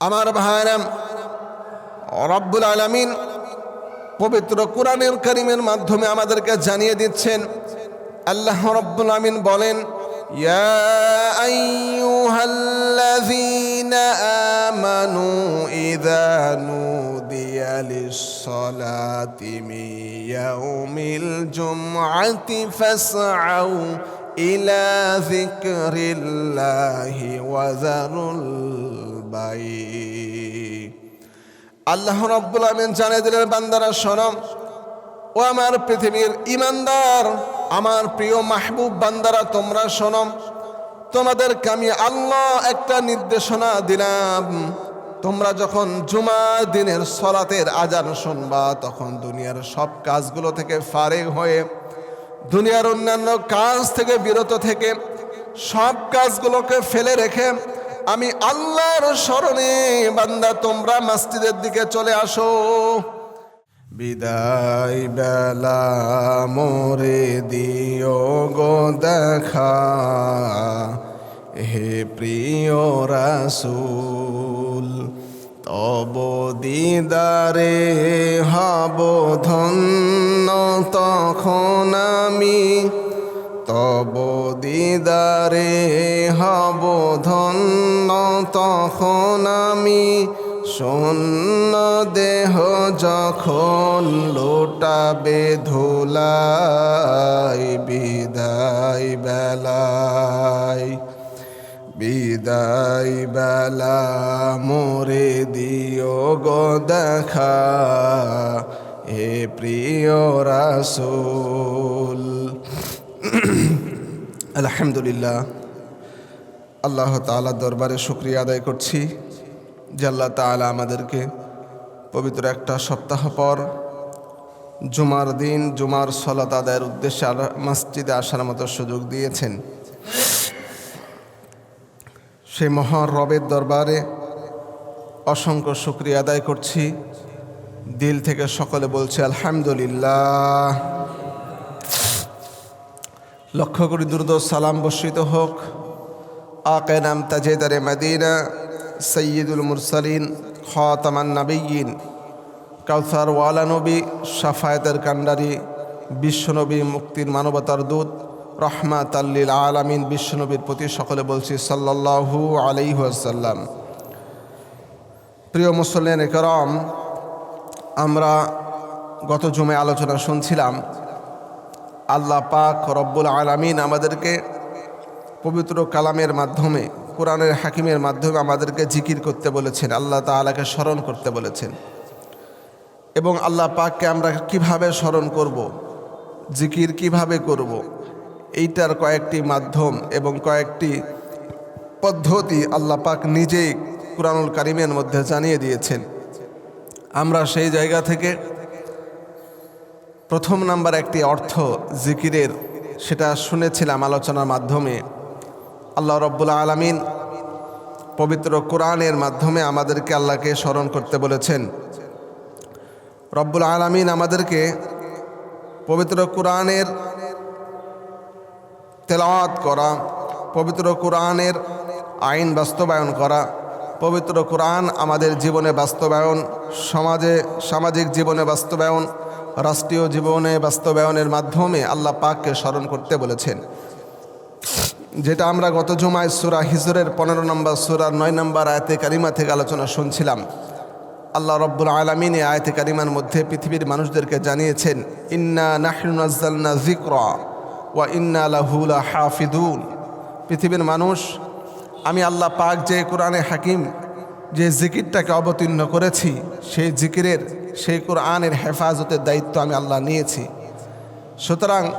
আমার ভাইরাম রব্বুল আলমিন পবিত্র কোরআনের করিমের মাধ্যমে আমাদেরকে জানিয়ে দিচ্ছেন আল্লাহ রব্বুল আমিন বলেন يا أيها الذين آمنوا إذا نودي للصلاة من يوم الجمعة فاسعوا إلى ذكر الله وذروا পাই আল্লাহ রব্বুল আলমিন জানিয়ে দিলেন, বান্দারা সনম ও আমার পৃথিবীর ইমানদার, আমার প্রিয় মাহবুব বান্দারা, তোমরা সনম তোমাদেরকে আমি আল্লাহ একটা নির্দেশনা দিলাম। তোমরা যখন জুমা দিনের সলাতের আজান শুনবা, তখন দুনিয়ার সব কাজগুলো থেকে ফারে হয়ে, দুনিয়ার অন্যান্য কাজ থেকে বিরত থেকে সব কাজগুলোকে ফেলে রেখে আমি আল্লাহর স্মরণে বান্দা, তোমরা মসজিদের দিকে চলে আসো। বিদায় বেলা মোরে দিও গো দেখা। হে প্রিয় রাসূল, তব দিদারে হব ধন্য, তখন আমি তব দিদারে হব ধন্য, তখন আমি শূন্য দেহ যখন লোটাবে ধুলাই, বিদায় বেলায়, বিদায় বেলা মোরে দিও গো দেখা হে প্রিয় রাসূল। আলহামদুলিল্লাহ, আল্লাহ তাআলা দরবারে শুক্রিয়া আদায় করছি যে আল্লাহ তাআলা আমাদেরকে পবিত্র একটা সপ্তাহ পর জুমার দিন, জুমার সলাত আদায়ের উদ্দেশ্যে মসজিদে আসার মতো সুযোগ দিয়েছেন। সেই মহান রবের দরবারে অসংখ্য শুক্রিয়া আদায় করছি। দিল থেকে সকলে বলছে, আলহামদুলিল্লাহ। লক্ষ্য করি দুর্দ সালাম বর্ষিত হোক। আকে নাম তাজেদারে মদিনা, সৈয়দুল মুরসালিন, খাতামান নবীন কাউসার ওয়ালা নবী সাফায়তের কান্ডারি বিশ্বনবী মুক্তির মানবতার দূত রহমাত আল্লিল আলামিন বিশ্বনবীর প্রতি সকলে বলছি সাল্লাল্লাহু আলাইহি ওয়াসাল্লাম। প্রিয় মুসল্লেন করম, আমরা গত জমে আলোচনা শুনছিলাম আল্লাহ পাক রব্বুল আলামিন আমাদেরকে পবিত্র কালামের মাধ্যমে, কোরআনের হাকিমের মাধ্যমে আমাদেরকে জিকির করতে বলেছেন, আল্লাহ তাআলাকে স্মরণ করতে বলেছেন। এবং আল্লাহ পাককে আমরা কীভাবে স্মরণ করব, জিকির কীভাবে করব, এইটার কয়েকটি মাধ্যম এবং কয়েকটি পদ্ধতি আল্লাহ পাক নিজেই কোরআনুল কারিমের মধ্যে জানিয়ে দিয়েছেন। আমরা সেই জায়গা থেকে প্রথম নাম্বার একটি অর্থ জিকিরের, সেটা শুনেছিলাম আলোচনার মাধ্যমে। আল্লাহ রব্বুল আলমিন পবিত্র কোরআনের মাধ্যমে আমাদেরকে আল্লাহকে স্মরণ করতে বলেছেন। রব্বুল আলমিন আমাদেরকে পবিত্র কোরআনের তেলাওয়াত করা, পবিত্র কোরআনের আইন বাস্তবায়ন করা, পবিত্র কোরআন আমাদের জীবনে বাস্তবায়ন, সমাজে সামাজিক জীবনে বাস্তবায়ন রাষ্ট্রীয় জীবনে বাস্তবায়নের মাধ্যমে আল্লাহ পাককে স্মরণ করতে বলেছেন। যেটা আমরা গত জুমায় সুরা হিজরের পনেরো নম্বর সুরার নয় নম্বর আয়তে কারিমা থেকে আলোচনা শুনছিলাম। আল্লাহ রব্বুল আলমিন এই আয়তে কারিমার মধ্যে পৃথিবীর মানুষদেরকে জানিয়েছেন, ইন্না নাহরুনাজ্জালনা জিক্রা ওয়া ইন্না লাহুলা হাফিদুল পৃথিবীর মানুষ, আমি আল্লাহ পাক যে কোরআনে হাকিম যে জিকিরটাকে অবতীর্ণ করেছি, সেই জিকিরের, সেই কোরআনের হেফাজতের দায়িত্ব আমি আল্লাহ নিয়েছি। সুতরাং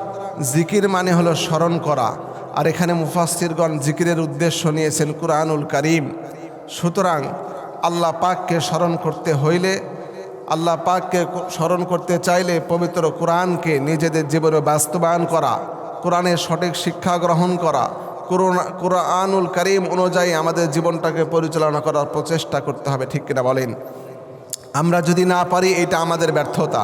জিকির মানে হলো স্মরণ করা। আর এখানে মুফাসিরগণ জিকিরের উদ্দেশ্য নিয়েছেন কুরআনুল করিম। সুতরাং আল্লাহ পাককে স্মরণ করতে হইলে, আল্লাহ পাককে স্মরণ করতে চাইলে পবিত্র কোরআনকে নিজেদের জীবনে বাস্তবায়ন করা, কোরআনের সঠিক শিক্ষা গ্রহণ করা কোরআনুল করিম অনুযায়ী আমাদের জীবনটাকে পরিচালনা করার প্রচেষ্টা করতে হবে, ঠিক কিনা বলেন? আমরা যদি না পারি, এটা আমাদের ব্যর্থতা।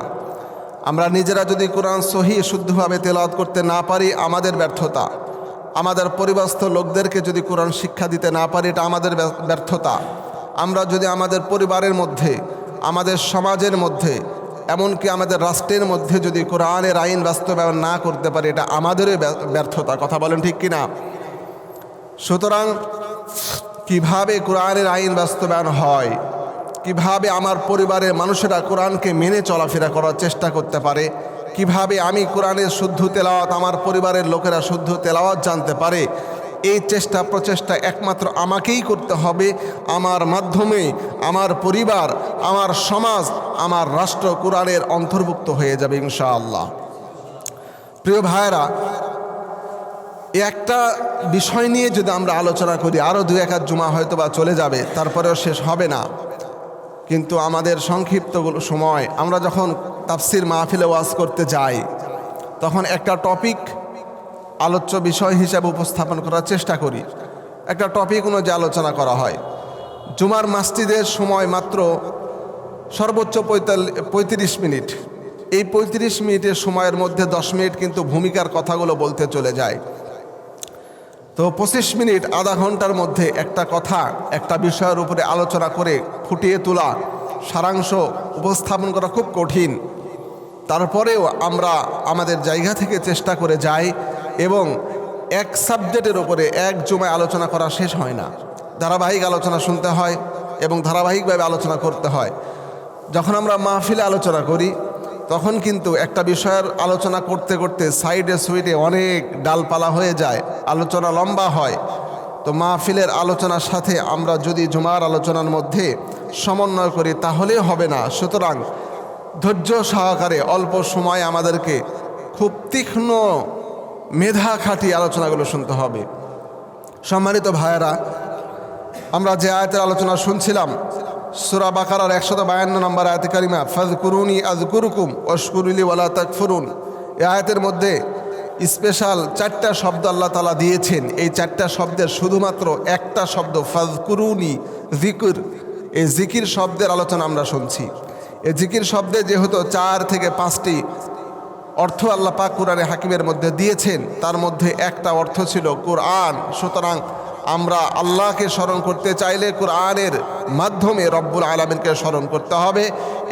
আমরা নিজেরা যদি কোরআন সহি, শুদ্ধভাবে তেলাওয়াত করতে না পারি, আমাদের ব্যর্থতা। আমাদের পরিবারস্থ লোকদেরকে যদি কোরআন শিক্ষা দিতে না পারি, এটা আমাদের ব্যর্থতা। আমরা যদি আমাদের পরিবারের মধ্যে, আমাদের সমাজের মধ্যে, এমনকি আমাদের রাষ্ট্রের মধ্যে যদি কোরআনের আইন বাস্তবায়ন না করতে পারি, এটা আমাদেরই ব্যর্থতা। কথা বলেন ঠিক কিনা? সুতরাং কীভাবে কোরআনের আইন বাস্তবায়ন হয়? কীভাবে আমার পরিবারের মানুষেরা কোরআনকে মেনে চলাফেরা করার চেষ্টা করতে পারে? কীভাবে আমি কোরআনের শুদ্ধ তেলাওয়াত আমার পরিবারের লোকেরা শুদ্ধ তেলাওয়াত জানতে পারে? এই চেষ্টা প্রচেষ্টা একমাত্র আমাকেই করতে হবে। আমার মাধ্যমে আমার পরিবার, আমার সমাজ, আমার রাষ্ট্র কোরআনের অন্তর্ভুক্ত হয়ে যাবে ইনশাআল্লাহ। প্রিয় ভাইয়েরা একটা বিষয় নিয়ে যদি আমরা আলোচনা করি আরও দু এক জুমা হয়তো বা চলে যাবে, তারপরেও শেষ হবে না। কিন্তু আমাদের সংক্ষিপ্ত সময়, আমরা যখন তাফসির মাহফিলে ওয়াজ করতে যাই, তখন একটা টপিক আলোচ্য বিষয় হিসাবে উপস্থাপন করার চেষ্টা করি। একটা টপিক অনুযায়ী আলোচনা করা হয়। জুমার মাসজিদের সময় মাত্র সর্বোচ্চ পঁয়তাল্লিশ মিনিট। এই পঁয়ত্রিশ মিনিটের সময়ের মধ্যে দশ মিনিট কিন্তু ভূমিকার কথাগুলো বলতে চলে যায়। তো পঁচিশ মিনিট আধা ঘণ্টার মধ্যে একটা কথা, একটা বিষয়ের উপরে আলোচনা করে ফুটিয়ে তোলা, সারাংশ উপস্থাপন করা খুব কঠিন। তারপরেও আমরা আমাদের জায়গা থেকে চেষ্টা করে যাই এবং এক সাবজেক্টের উপরে এক জমায় আলোচনা করা শেষ হয় না। ধারাবাহিক আলোচনা শুনতে হয় এবং ধারাবাহিকভাবে আলোচনা করতে হয়। যখন আমরা মাহফিলে আলোচনা করি তখন কিন্তু একটা বিষয়ের আলোচনা করতে করতে সাইডে সুইডে অনেক ডালপালা হয়ে যায়, আলোচনা লম্বা হয়। তো মাহফিলের আলোচনার সাথে আমরা যদি জুমার আলোচনার মধ্যে সমন্বয় করি তাহলে হবে না। সুতরাং ধৈর্য সহকারে অল্প সময় আমাদেরকে খুব তীক্ষ্ণ মেধা খাটিয়ে আলোচনাগুলো শুনতে হবে। সম্মানিত ভাইয়েরা, আমরা যে আয়াতের আলোচনা শুনছিলাম সুরা বাকারার একশত বায়ান্ন নম্বর আয়াতে কারিমা ফাজ কুরুনি আজ কুরুকুম অশকুরুলি ওয়ালা তাকফুরুন। এই আয়াতের মধ্যে স্পেশাল চারটা শব্দ আল্লাহ তালা দিয়েছেন। এই চারটা শব্দের শুধুমাত্র একটা শব্দ ফাজ কুরুনি জিকুর এই জিকির শব্দের আলোচনা আমরা শুনছি। এই জিকির শব্দে যেহেতু চার থেকে পাঁচটি অর্থ আল্লাহ পাক কোরআনে হাকিমের মধ্যে দিয়েছেন, তার মধ্যে একটা অর্থ ছিল কোরআন। সুতরাং আমরা আল্লাহকে স্মরণ করতে চাইলে কোরআনের মাধ্যমে রব্বুল আলমিনকে স্মরণ করতে হবে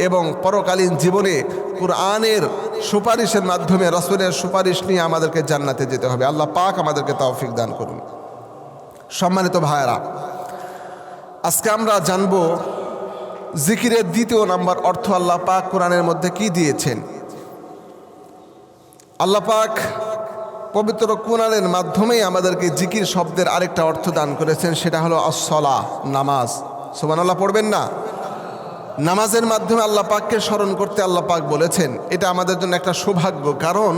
এবং পরকালীন জীবনে কোরআনের সুপারিশের মাধ্যমে রাসুলের সুপারিশ নিয়ে আমাদেরকে জান্নাতে যেতে হবে। আল্লাহ পাক আমাদেরকে তৌফিক দান করুন। সম্মানিত ভাইয়েরা, আজকে আমরা জানব জিকিরের দ্বিতীয় নাম্বার অর্থ আল্লাহ পাক কোরআনের মধ্যে কি দিয়েছেন? আল্লাহ পাক পবিত্র কোরআনের মাধ্যমেই আমাদেরকে জিকির শব্দের আরেকটা অর্থ দান করেছেন, সেটা হলো অসলা নামাজ। সুবান আল্লাহ পড়বেন না? নামাজের মাধ্যমে আল্লাহ পাককে স্মরণ করতে আল্লাহ পাক বলেছেন, এটা আমাদের জন্য একটা সৌভাগ্য। কারণ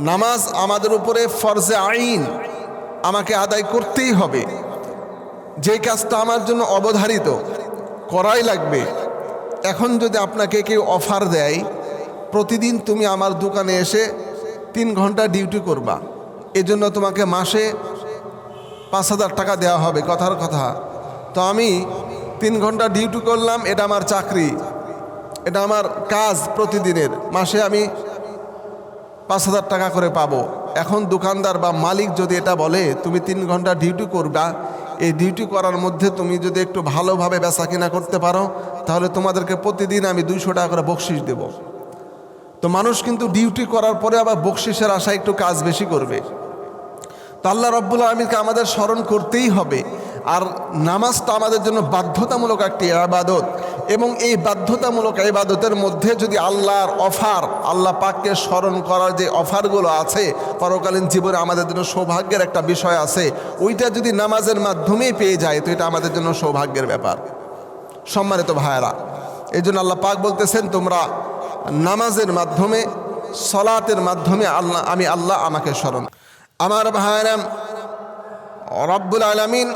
নামাজ আমাদের উপরে ফরজে আইন, আমাকে আদায় করতেই হবে। যে কাজটা আমার জন্য অবধারিত, করাই লাগবে। এখন যদি আপনাকে কেউ অফার দেয়, প্রতিদিন তুমি আমার দোকানে এসে তিন ঘণ্টা ডিউটি করবা। এজন্য তোমাকে মাসে পাঁচ হাজার টাকা দেওয়া হবে, কথার কথা। তো আমি তিন ঘণ্টা ডিউটি করলাম, এটা আমার চাকরি। এটা আমার কাজ প্রতিদিনের। মাসে আমি পাঁচ হাজার টাকা করে পাবো। এখন দোকানদার বা মালিক যদি এটা বলে, তুমি তিন ঘণ্টা ডিউটি করবা, এই ডিউটি করার মধ্যে তুমি যদি একটু ভালোভাবে বেচা কিনা করতে পারো, তাহলে তোমাদেরকে প্রতিদিন আমি দুইশো টাকা করে বকশিস দেব। তো মানুষ কিন্তু ডিউটি করার পরে আবার বকশিসের আশা একটু কাজ বেশি করবে। তো আল্লাহ রব্বুল আলমীকে আমাদের স্মরণ করতেই হবে। আর নামাজটা আমাদের জন্য বাধ্যতামূলক একটি আবাদত এবং এই বাধ্যতামূলক ইবাদতের মধ্যে যদি আল্লাহর অফার, আল্লাহ পাককে স্মরণ করার যে অফারগুলো আছে, পরকালীন জীবনে আমাদের জন্য সৌভাগ্যের একটা বিষয় আছে। ওইটা যদি নামাজের মাধ্যমেই পেয়ে যায়, তো এটা আমাদের জন্য সৌভাগ্যের ব্যাপার। সম্মানিত ভাইয়েরা এই জন্য আল্লাহ পাক বলতেছেন, তোমরা নামাজের মাধ্যমে সলাতের মাধ্যমে আল্লাহ আমি আল্লাহ আমাকে স্মরণ আমার ভাইরাম রব্বুল আলমিন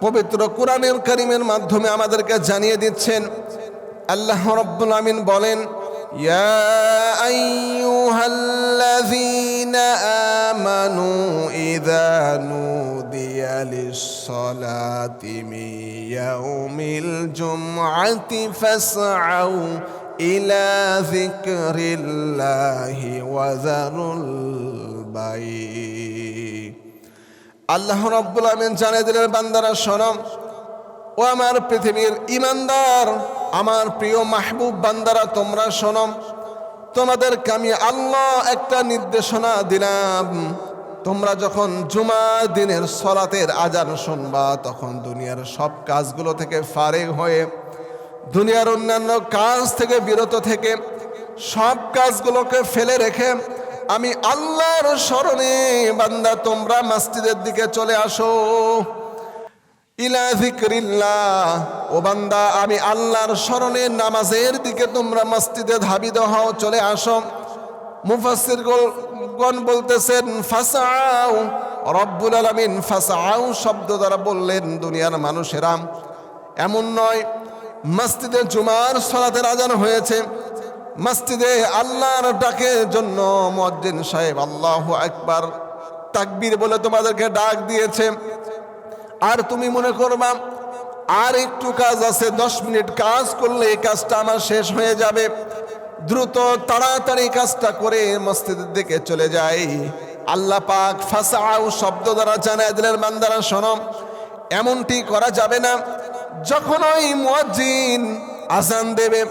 পবিত্র কোরআনের করিমের মাধ্যমে আমাদেরকে জানিয়ে দিচ্ছেন আল্লাহ রব্বুল আমিন বলেন يا أيها الذين آمنوا إذا نودي للصلاة من يوم الجمعة فاسعوا إلى ذكر الله وذروا البيع আল্লাহ রব্বুল আমিন জানিয়ে দিলেন বান্দারা শোনম ও আমার পৃথিবীর ইমানদার আমার প্রিয় মাহবুব বান্দারা তোমরা শোনো তোমাদেরকে আমি আল্লাহ একটা নির্দেশনা দিলাম তোমরা যখন জুমা দিনের সলাতের আজান শুনবা তখন দুনিয়ার সব কাজগুলো থেকে ফারেক হয়ে দুনিয়ার অন্যান্য কাজ থেকে বিরত থেকে সব কাজগুলোকে ফেলে রেখে আমি আল্লাহর স্মরণে বান্দা, তোমরা মসজিদের দিকে চলে আসো। ইলা যিকরিল্লাহ। ও বান্দা, আমি আল্লাহর স্মরণে নামাজের দিকে তোমরা মসজিদে ধাবিত হও, চলে আসো। মুফাসসির গণ বলতেছেন ফাসাও রব্বুল আলামিন ফাসাও শব্দ দ্বারা বললেন, দুনিয়ার মানুষেরা এমন নয় মসজিদে জুমার সলাতের আজান হয়েছে। মসজিদে আল্লাহর ডাকের জন্য মুয়াজ্জিন সাহেব আল্লাহ একবার তাকবির বলে তোমাদেরকে ডাক দিয়েছে। আর তুমি মনে করবা, আর একটু কাজ আছে, দশ মিনিট কাজ করলে এই কাজটা আমার শেষ হয়ে যাবে। দ্রুত তাড়াতাড়ি কাজটা করে মসজিদের দিকে চলে যাই। আল্লাহ পাক ফাসাও শব্দ দ্বারা জানায় দিলেন, বান্দারা শোনো, এমনটি করা যাবে না। যখন ওই মুয়াজ্জিন আজান দেবে,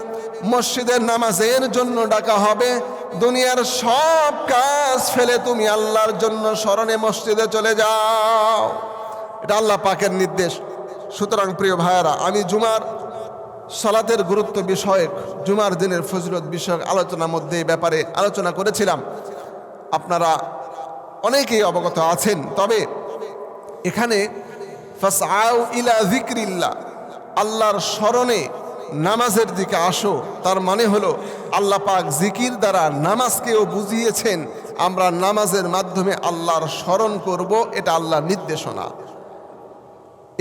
মসজিদের নামাজের জন্য ডাকা হবে, দুনিয়ার সব কাজ ফেলে তুমি আল্লাহর জন্য স্মরণে মসজিদে চলে যাও। এটা আল্লাহ পাকের নির্দেশ। সুতরাং প্রিয় ভাইয়ারা, আমি জুমার সলাতের গুরুত্ব বিষয়ক, জুমার দিনের ফজরত বিষয়ক আলোচনার মধ্যে এই ব্যাপারে আলোচনা করেছিলাম। আপনারা অনেকেই অবগত আছেন, তবে এখানে ফাসআউ ইলা যিকরিল্লাহ। আল্লাহর স্মরণে নামাজের দিকে আসো। তার মানে হলো, আল্লাহ পাক জিকির দ্বারা নামাজকেও বুঝিয়েছেন, আমরা নামাজের মাধ্যমে আল্লাহর স্মরণ করব, এটা আল্লাহর নির্দেশনা।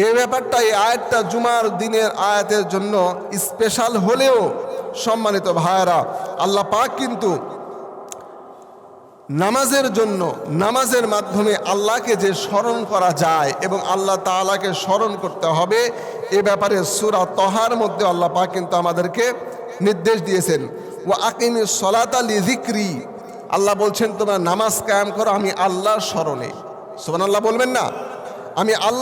এই ব্যাপারটা, এই আয়াতটা জুমার দিনের আয়াতের জন্য স্পেশাল হলেও সম্মানিত ভাইয়ারা, আল্লাহ পাক কিন্তু নামাজের জন্য, নামাজের মাধ্যমে আল্লাহকে যে স্মরণ করা যায় এবং আল্লাহ তাআলাকে স্মরণ করতে হবে এ ব্যাপারে সুরা তহার মধ্যে আল্লাহ পাক কিন্তু আমাদেরকে নির্দেশ দিয়েছেন। ও আকিমি সলাতা লিজিক্রি আল্লাহ বলছেন, তোমরা নামাজ কায়াম করো, আমি আল্লাহর স্মরণে। সোমান আল্লাহ বলবেন না? আমি আল্লাহ